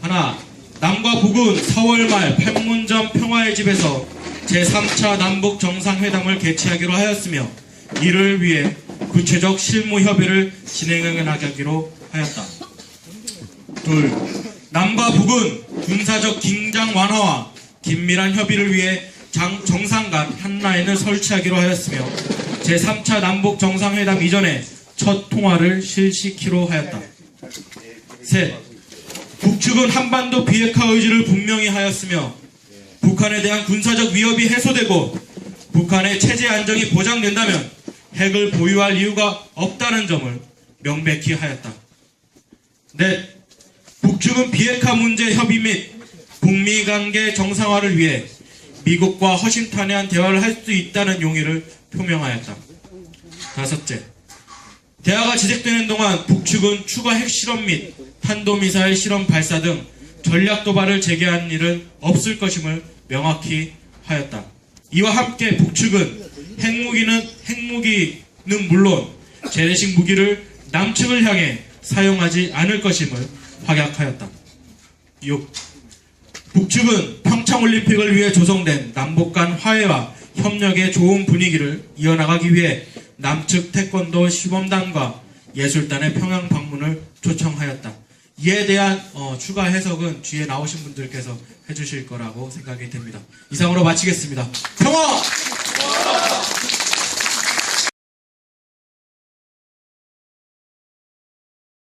하나, 남과 북은 4월 말 판문점 평화의 집에서 제3차 남북 정상회담을 개최하기로 하였으며 이를 위해 구체적 실무 협의를 진행하기로 하였다. 둘, 남과 북은 군사적 긴장 완화와 긴밀한 협의를 위해 장- 정상 간 한라인을 설치하기로 하였으며 제3차 남북 정상회담 이전에 첫 통화를 실시키로 하였다. 셋, 북측은 한반도 비핵화 의지를 분명히 하였으며 북한에 대한 군사적 위협이 해소되고 북한의 체제 안정이 보장된다면 핵을 보유할 이유가 없다는 점을 명백히 하였다. 넷, 북측은 비핵화 문제 협의 및 북미 관계 정상화를 위해 미국과 허심탄회한 대화를 할 수 있다는 용의를 표명하였다. 다섯째, 대화가 지속되는 동안 북측은 추가 핵실험 및 탄도미사일 실험 발사 등 전략 도발을 재개할 일은 없을 것임을 명확히 하였다. 이와 함께 북측은 핵무기는 핵무기는 물론 재래식 무기를 남측을 향해 사용하지 않을 것임을 확약하였다. 6. 북측은 평창올림픽을 위해 조성된 남북 간 화해와 협력의 좋은 분위기를 이어나가기 위해 남측 태권도 시범단과 예술단의 평양 방문을 초청하였다. 이에 대한 어, 추가 해석은 뒤에 나오신 분들께서 해주실 거라고 생각이 됩니다. 이상으로 마치겠습니다. 평화!